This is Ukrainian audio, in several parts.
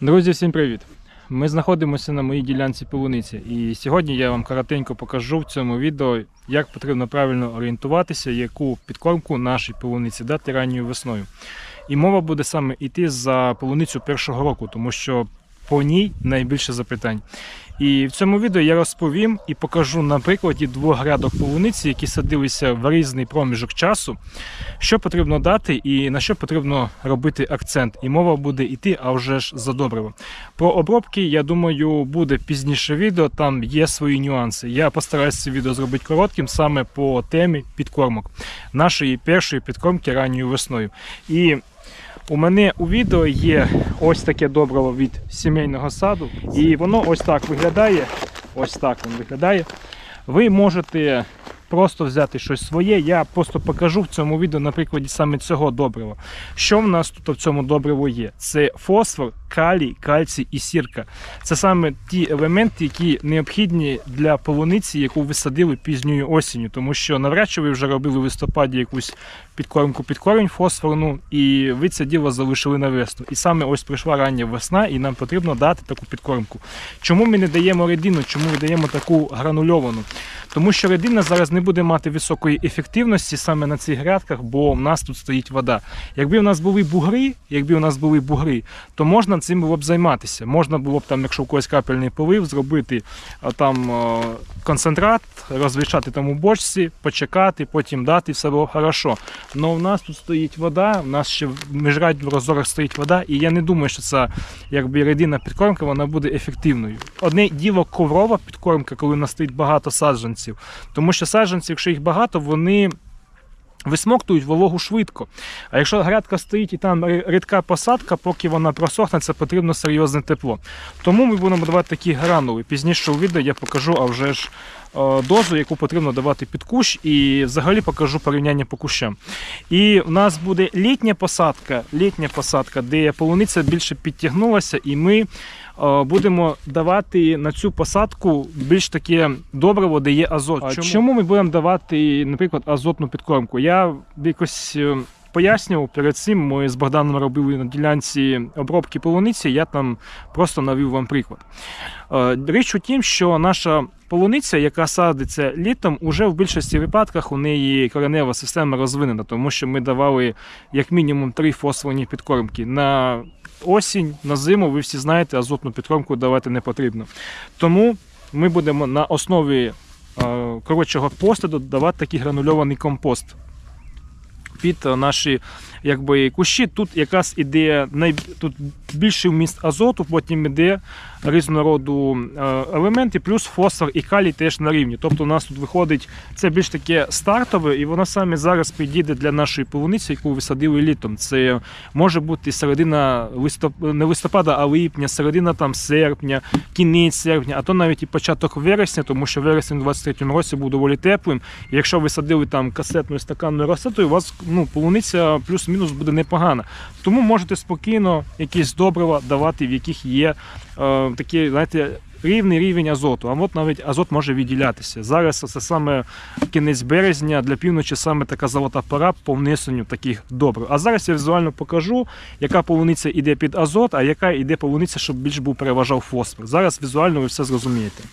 Друзі, всім привіт! Ми знаходимося на моїй ділянці полуниці, і сьогодні я вам коротенько покажу в цьому відео, як потрібно правильно орієнтуватися, яку підкормку нашій полуниці дати ранньою весною. І мова буде саме йти за полуницю першого року, тому що по ній найбільше запитань. І в цьому відео я розповім і покажу на прикладі двох грядок полуниці, які садилися в різний проміжок часу, що потрібно дати і на що потрібно робити акцент. І мова буде йти, а вже ж за добриво. Про обробки, я думаю, буде пізніше відео, там є свої нюанси. Я постараюся це відео зробити коротким саме по темі підкормок нашої першої підкормки ранньою весною. І у мене у відео є ось таке добриво від сімейного саду, і воно ось так виглядає. Ось так він виглядає. Ви можете просто взяти щось своє. Я просто покажу в цьому відео на прикладі саме цього добрива. Що в нас тут в цьому добриву є? Це фосфор, калій, кальцій і сірка. Це саме ті елементи, які необхідні для полуниці, яку ви садили пізньою осінню, тому що навряд чи ви вже робили в листопаді якусь підкормку під корінь фосфорну, і ви це діло залишили на весну. І саме ось прийшла рання весна, і нам потрібно дати таку підкормку. Чому ми не даємо редину? Чому ми даємо таку гранульовану? Тому що редина зараз не буде мати високої ефективності саме на цих грядках, бо в нас тут стоїть вода. Якби у нас були бугри, якби у нас були бугри, то можна цим було б займатися. Можна було б там, якщо у когось капельний полив, зробити там концентрат, розвішати там у бочці, почекати, потім дати, і все було хорошо. Но в нас тут стоїть вода, в нас ще в міжрадь в розорах стоїть вода, і я не думаю, що ця якби рединна підкормка вона буде ефективною. Одне діло коврова підкормка, коли у нас стоїть багато саджанців. Тому що саджанці, якщо їх багато, вони. Висмоктують вологу швидко. А якщо грядка стоїть і там рідка посадка, поки вона просохне, це потрібно серйозне тепло. Тому ми будемо давати такі гранули. Пізніше у відео я покажу, а вже ж е, дозу, яку потрібно давати під кущ, і взагалі покажу порівняння по кущам. І в нас буде літня посадка, літня посадка, де полуниця більше підтягнулася, і ми будемо давати на цю посадку більш таке добриво, де є азот. Чому? чому? ми будемо давати, наприклад, азотну підкормку? Я якось. Пояснював перед цим, ми з Богданом робили на ділянці обробки полуниці, я там просто навів вам приклад. Е, Річ у тім, що наша полуниця, яка садиться літом, уже в більшості випадках у неї коренева система розвинена, тому що ми давали як мінімум три фосфорні підкормки. На осінь, на зиму, ви всі знаєте, азотну підкормку давати не потрібно. Тому ми будемо на основі е, коротшого посліду давати такий гранульований компост під наші якби, кущі. Тут якраз іде най... тут більший вміст азоту, потім іде різнороду е, елементи, плюс фосфор і калій теж на рівні. Тобто у нас тут виходить це більш таке стартове, і воно саме зараз підійде для нашої полуниці, яку ви садили літом. Це може бути середина листоп... не листопада, а липня, середина там серпня, кінець серпня, а то навіть і початок вересня, тому що вересень у 23 році був доволі теплим. І якщо ви садили там касетною стаканною розсадою, у вас ну, полуниця плюс-мінус буде непогана. Тому можете спокійно якісь добрива давати, в яких є е, такі, знаєте, рівний рівень азоту. А от навіть азот може відділятися. Зараз це саме кінець березня, для півночі саме така золота пора по внесенню таких добрив. А зараз я візуально покажу, яка полуниця йде під азот, а яка йде полуниця, щоб більш був переважав фосфор. Зараз візуально ви все зрозумієте.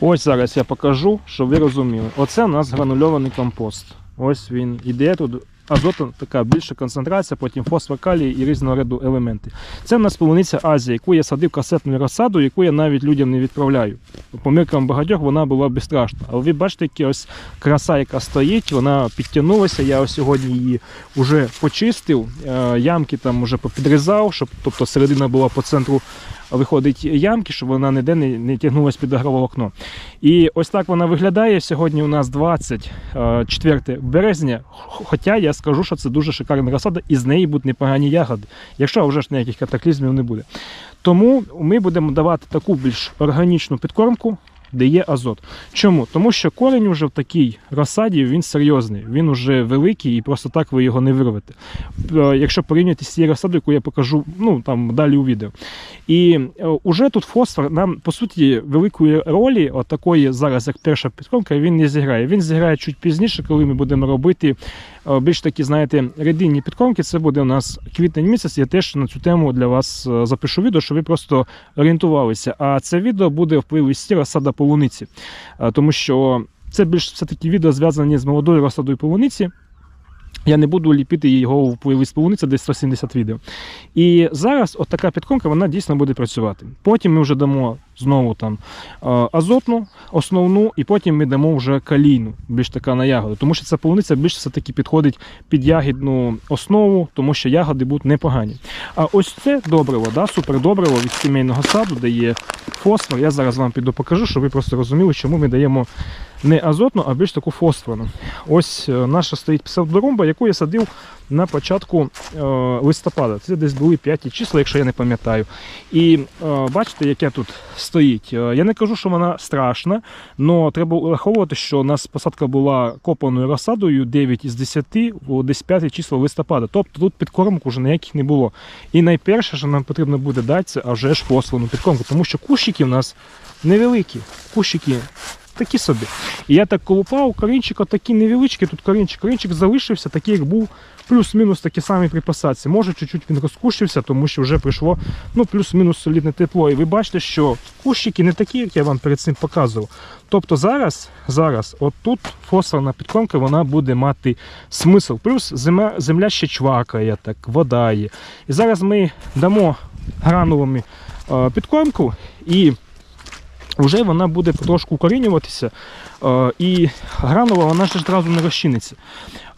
Ось зараз я покажу, щоб ви розуміли. Оце у нас гранульований компост. Ось він іде тут. Азоту така більша концентрація, потім фосфор, калій і різного ряду елементи. Це в нас полуниця Азія, яку я садив касетною розсаду, яку я навіть людям не відправляю. По міркам багатьох вона була безстрашна. Але ви бачите, які ось краса, яка стоїть, вона підтягнулася. Я ось сьогодні її вже почистив, е, ямки там вже попідрізав, щоб тобто середина була по центру виходить ямки, щоб вона ніде не, не тягнулася під агроволокно. І ось так вона виглядає. Сьогодні у нас 24 березня. Хоча я скажу, що це дуже шикарна розсада, і з неї будуть непогані ягоди, якщо вже ж ніяких катаклізмів не буде. Тому ми будемо давати таку більш органічну підкормку, де є азот. Чому? Тому що корінь вже в такій розсаді він серйозний, він вже великий і просто так ви його не вирвете. Е, Якщо порівняти з цією розсадою, яку я покажу ну, там, далі у відео. І е, уже тут фосфор нам, по суті, великої ролі, от такої зараз, як перша підкормка, він не зіграє. Він зіграє чуть пізніше, коли ми будемо робити більш такі, знаєте, рідинні підкормки, це буде у нас квітень місяць. Я теж на цю тему для вас е, запишу відео, щоб ви просто орієнтувалися. А це відео буде в плейлисті розсада полуниці, Е, тому що це більш все-таки відео зв'язані з молодою розсадою полуниці. Я не буду ліпити його в плейлист полуниця, десь 170 відео. І зараз от така підкормка вона дійсно буде працювати. Потім ми вже дамо знову там е, азотну, основну, і потім ми дамо вже калійну, більш така на ягоду. Тому що ця полуниця більш все-таки підходить під ягідну основу, тому що ягоди будуть непогані. А ось це добриво, да, супердобриво від сімейного саду, де є фосфор. Я зараз вам піду покажу, щоб ви просто розуміли, чому ми даємо не азотну, а більш таку фосфорну. Ось е, наша стоїть псевдорумба, яку я садив на початку е, листопада. Це десь були 5 числа, якщо я не пам'ятаю. І бачите, яке тут стоїть. Е, Я не кажу, що вона страшна, але треба враховувати, що у нас посадка була копаною розсадою 9 із 10 у десь 5 число листопада. Тобто тут підкормок вже ніяких не було. І найперше, що нам потрібно буде дати, це а вже ж фосфорну підкормку, тому що кущики в нас невеликі. Кущики такі собі. І я так колупав, корінчик такі невеличкі, тут корінчик, корінчик залишився, такий, як був, плюс-мінус такі самі при посадці. Може, чуть-чуть він розкущився, тому що вже прийшло ну, плюс-мінус солідне тепло. І ви бачите, що кущики не такі, як я вам перед цим показував. Тобто зараз, зараз, от тут фосфорна підкормка вона буде мати смисл. Плюс земля, земля ще чвакає, так, вода є. І зараз ми дамо гранулами е, підкормку і вже вона буде потрошку укорінюватися, і гранула вона ж одразу не розчиниться.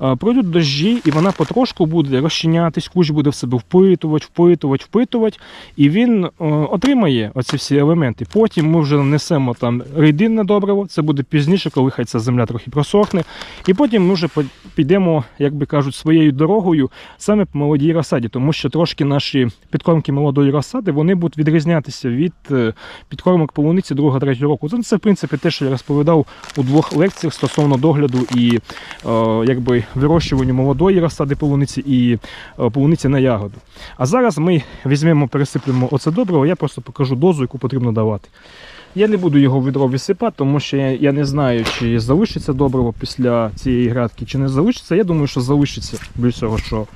Е, Пройдуть дощі, і вона потрошку буде розчинятись, кущ буде в себе впитувати, впитувати, впитувати, і він е, отримає оці всі елементи. Потім ми вже нанесемо там рідинне добриво, це буде пізніше, коли хай ця земля трохи просохне. І потім ми вже підемо, як би кажуть, своєю дорогою саме по молодій розсаді, тому що трошки наші підкормки молодої розсади вони будуть відрізнятися від е, підкормок полуниці 2-3 року. Це, в принципі, те, що я розповідав у двох лекціях стосовно догляду і е, якби вирощуванню молодої розсади полуниці і е, полуниці на ягоду. А зараз ми візьмемо, пересиплемо оце добриво, я просто покажу дозу, яку потрібно давати. Я не буду його в відро висипати, тому що я, я не знаю, чи залишиться добриво після цієї градки, чи не залишиться. Я думаю, що залишиться більш всього, що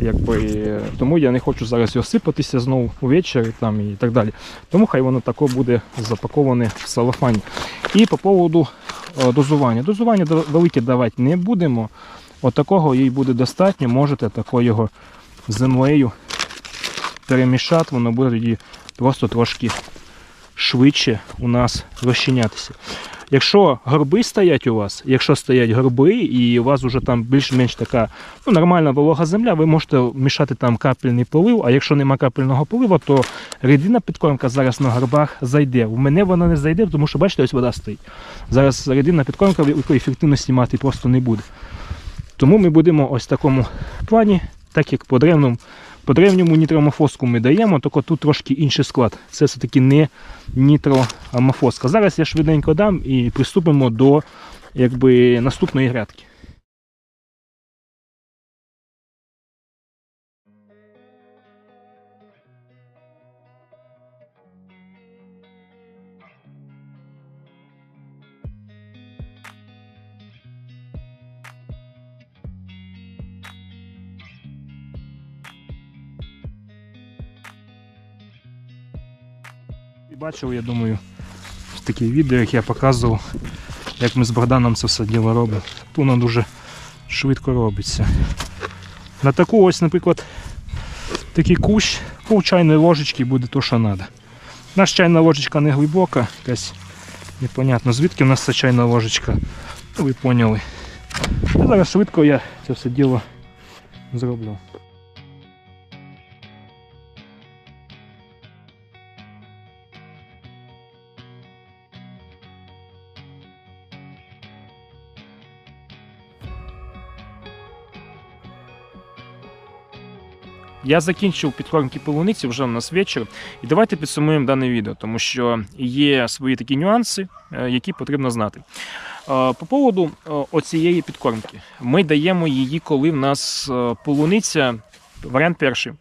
якби, тому я не хочу зараз його сипатися знову увечері там і так далі. Тому хай воно тако буде запаковане в салафані. І по поводу дозування. Дозування велике давати не будемо. От їй буде достатньо. Можете такою землею перемішати, воно буде тоді просто трошки швидше у нас розчинятися. Якщо горби стоять у вас, якщо стоять горби і у вас вже там більш-менш така ну, нормальна волога земля, ви можете мішати там капельний полив, а якщо нема капельного полива, то рідина підкормка зараз на горбах зайде. У мене вона не зайде, тому що бачите, ось вода стоїть. Зараз рідина підкормка великої ефективності мати просто не буде. Тому ми будемо ось в такому плані, так як по древному, по древньому нітроамофоску ми даємо, тільки тут трошки інший склад. Це все-таки не нітроамофоска. Зараз я швиденько дам і приступимо до якби, наступної грядки. І бачили, я думаю, в такі відео, як я показував, як ми з Богданом це все діло робимо. Воно дуже швидко робиться. На таку ось, наприклад, такий кущ, пол чайної ложечки буде то, що треба. Наша чайна ложечка не глибока, якась непонятно звідки в нас ця чайна ложечка. Ну, ви поняли. Зараз швидко я це все діло зроблю. Я закінчив підкормки полуниці, вже у нас вечір. І давайте підсумуємо дане відео, тому що є свої такі нюанси, е, які потрібно знати. Е, По поводу е, оцієї підкормки. Ми даємо її, коли в нас полуниця, варіант перший.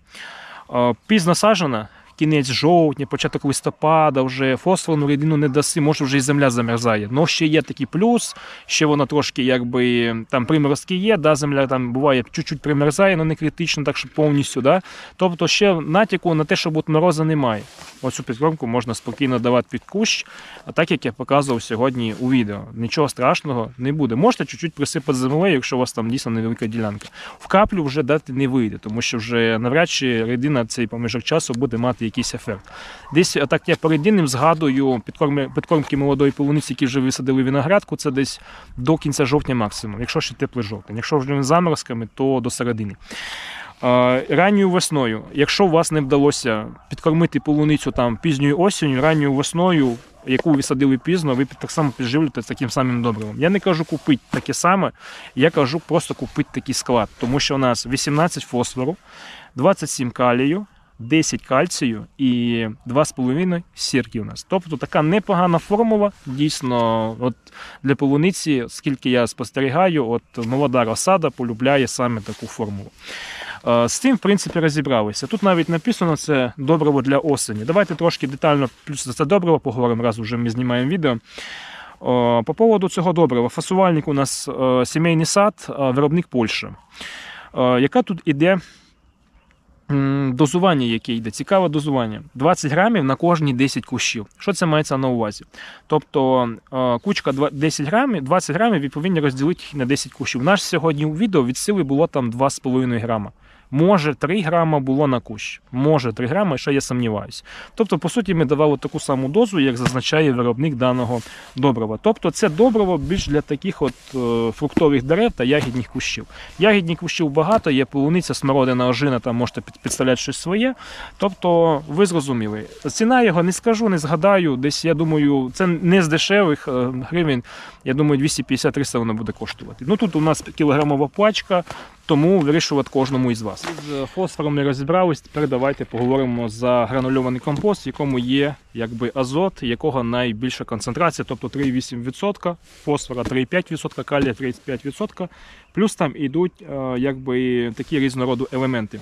Пізно сажена, кінець жовтня, початок листопада, вже фосфорну рідину не даси, може вже і земля замерзає. Ну ще є такий плюс, ще вона трошки якби там приморозки є, да, земля там буває чуть-чуть примерзає, але не критично, так що повністю. Да. Тобто ще натяку на те, що от мороза немає. Оцю підкормку можна спокійно давати під кущ, а так як я показував сьогодні у відео. Нічого страшного не буде. Можете чуть-чуть присипати землею, якщо у вас там дійсно невелика ділянка. В каплю вже дати не вийде, тому що вже навряд чи рідина цей проміжок часу буде мати якийсь ефект. Десь так я перед інним згадую підкорми, підкормки молодої полуниці, які вже висадили виноградку, це десь до кінця жовтня максимум, якщо ще теплий жовтень. Якщо вже з заморозками, то до середини. Е, Ранньою весною, якщо у вас не вдалося підкормити полуницю там пізньою осінню, ранньою весною, яку ви садили пізно, ви так само підживлюєте таким самим добривом. Я не кажу купити таке саме, я кажу просто купити такий склад, тому що у нас 18 фосфору, 27 калію, 10 кальцію і 2,5 сірки у нас. Тобто така непогана формула, дійсно, от для полуниці, скільки я спостерігаю, от молода розсада полюбляє саме таку формулу. Е, З цим, в принципі, розібралися. Тут навіть написано це добриво для осені. Давайте трошки детально плюс за це добриво поговоримо, раз вже ми знімаємо відео. По поводу цього добрива. Фасувальник у нас е, сімейний сад, е, виробник Польща. Е, Яка тут іде дозування, яке йде? Цікаве дозування. 20 грамів на кожні 10 кущів. Що це мається на увазі? Тобто е, кучка 10 грамів, 20 грамів відповідно розділити на 10 кущів. Наш сьогодні у відео від сили було там 2,5 грама. Може 3 грама було на кущ, може 3 грама, ще я сумніваюся. Тобто, по суті, ми давали таку саму дозу, як зазначає виробник даного добрива. Тобто, це добриво більш для таких от е, фруктових дерев та ягідних кущів. Ягідних кущів багато, є полуниця, смородина, ожина, там можете під- підставляти щось своє. Тобто, ви зрозуміли. Ціна його не скажу, не згадаю. Десь я думаю, це не з дешевих е, гривень. Я думаю, 250-300 воно буде коштувати. Ну тут у нас кілограмова пачка, тому вирішувати кожному із вас. З фосфором не розібрались. Тепер давайте поговоримо за гранульований компост, в якому є якби азот, якого найбільша концентрація, тобто 3,8%, фосфора 3,5%, калія 35%. Плюс там йдуть е, якби такі різнороду елементи.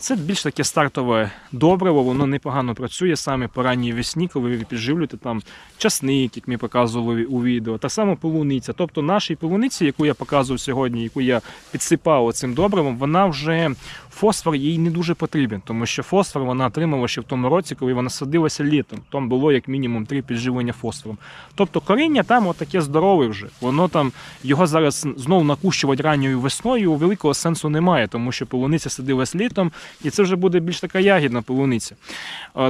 Це більш таке стартове добриво, воно непогано працює саме по ранній весні, коли ви підживлюєте там часник, як ми показували у відео, та саме полуниця. Тобто нашій полуниці, яку я показував сьогодні, яку я підсипав цим добривом, вона вже фосфор їй не дуже потрібен, тому що фосфор вона отримала ще в тому році, коли вона садилася літом. Там було як мінімум три підживлення фосфором. Тобто коріння там отаке здорове вже. Воно там його зараз знову накущувати ранньою весною великого сенсу немає, тому що полуниця садилась літом, і це вже буде більш така ягідна полуниця.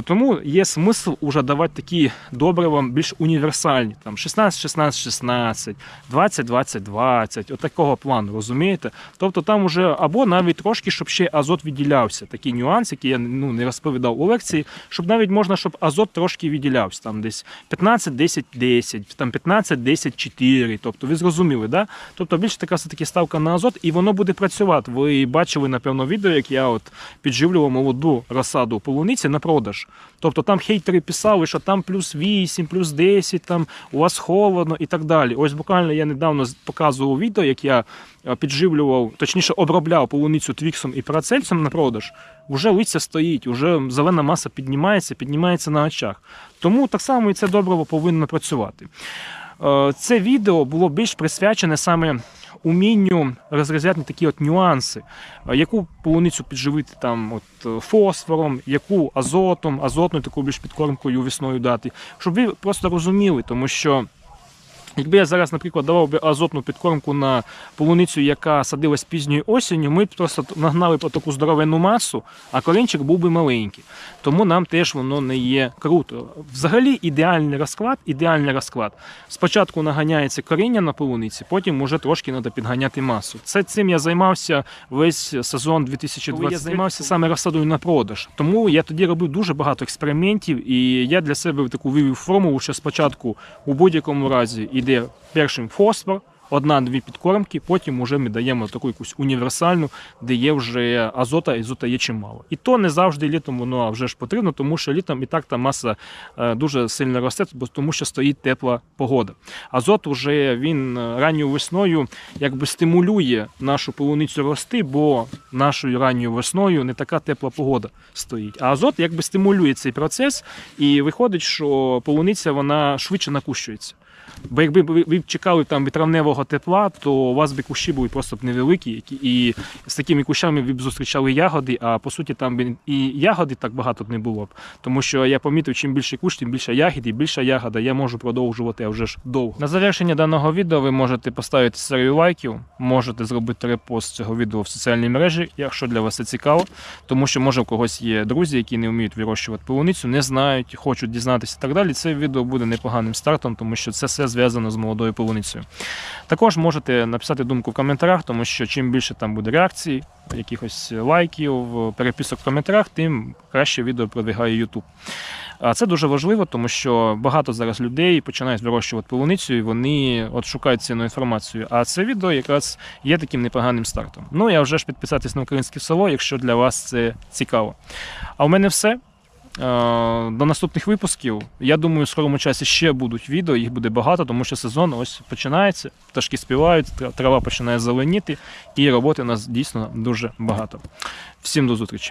Тому є смисл уже давати такі добрива більш універсальні, там 16, 16, 16, 20, 20, 20, отакого плану, розумієте? Тобто там уже або навіть трошки, щоб ще азот відділявся. Такий нюанс, який я ну, не розповідав у лекції, щоб навіть можна, щоб азот трошки відділявся. Там десь 15, 10, 10, там 15, 10, 4. Тобто ви зрозуміли, да? Тобто більше така все-таки ставка на азот, і воно буде працювати. Ви бачили, напевно, відео, як я от підживлював молоду розсаду полуниці на продаж. Тобто там хейтери писали, що там плюс 8, плюс 10, там у вас холодно і так далі. Ось буквально я недавно показував відео, як я е, підживлював, точніше обробляв полуницю твіксом і парацельсом на продаж. Уже листя стоїть, уже зелена маса піднімається, піднімається на очах. Тому так само і це добриво повинно працювати. Е, Це відео було більш присвячене саме умінню розрізняти такі от нюанси, е, яку полуницю підживити там от е, фосфором, яку азотом, азотною таку більш підкормкою весною дати, щоб ви просто розуміли, тому що. Якби я зараз, наприклад, давав би азотну підкормку на полуницю, яка садилась пізньою осінню, ми б просто нагнали по таку здоровенну масу, а корінчик був би маленький. Тому нам теж воно не є круто. Взагалі ідеальний розклад, ідеальний розклад. Спочатку наганяється коріння на полуниці, потім уже трошки треба підганяти масу. Це цим я займався весь сезон 2020. Я займався саме розсадою на продаж. Тому я тоді робив дуже багато експериментів, і я для себе таку вивів формулу, що спочатку у будь-якому разі йде першим фосфор. одна-дві підкормки, потім вже ми даємо таку якусь універсальну, де є вже азота, азота є чимало. І то не завжди літом воно вже ж потрібно, тому що літом і так та маса е, дуже сильно росте, тому що стоїть тепла погода. Азот уже він е, ранньою весною якби стимулює нашу полуницю рости, бо нашою ранньою весною не така тепла погода стоїть. А азот якби стимулює цей процес, і виходить, що полуниця вона швидше накущується. Бо якби ви чекали там від травневого тепла, то у вас би кущі були просто б невеликі, і з такими кущами ви б зустрічали ягоди, а по суті там би і ягоди так багато б не було б. Тому що я помітив, чим більше кущ, тим більше ягід, і більша ягода я можу продовжувати вже ж довго. На завершення даного відео ви можете поставити серію лайків, можете зробити репост цього відео в соціальній мережі, якщо для вас це цікаво, тому що може у когось є друзі, які не вміють вирощувати полуницю, не знають, хочуть дізнатися і так далі. Це відео буде непоганим стартом, тому що це все зв'язано з молодою полуницею. Також можете написати думку в коментарях, тому що чим більше там буде реакцій, якихось лайків, переписок в коментарях, тим краще відео продвигає YouTube. А це дуже важливо, тому що багато зараз людей починають вирощувати полуницю, і вони от шукають цінну інформацію. А це відео якраз є таким непоганим стартом. Ну а вже ж підписатись на українське село, якщо для вас це цікаво. А у мене все. Е, До наступних випусків. Я думаю, в скорому часі ще будуть відео, їх буде багато, тому що сезон ось починається, пташки співають, трава починає зеленіти, і роботи у нас дійсно дуже багато. Всім до зустрічі!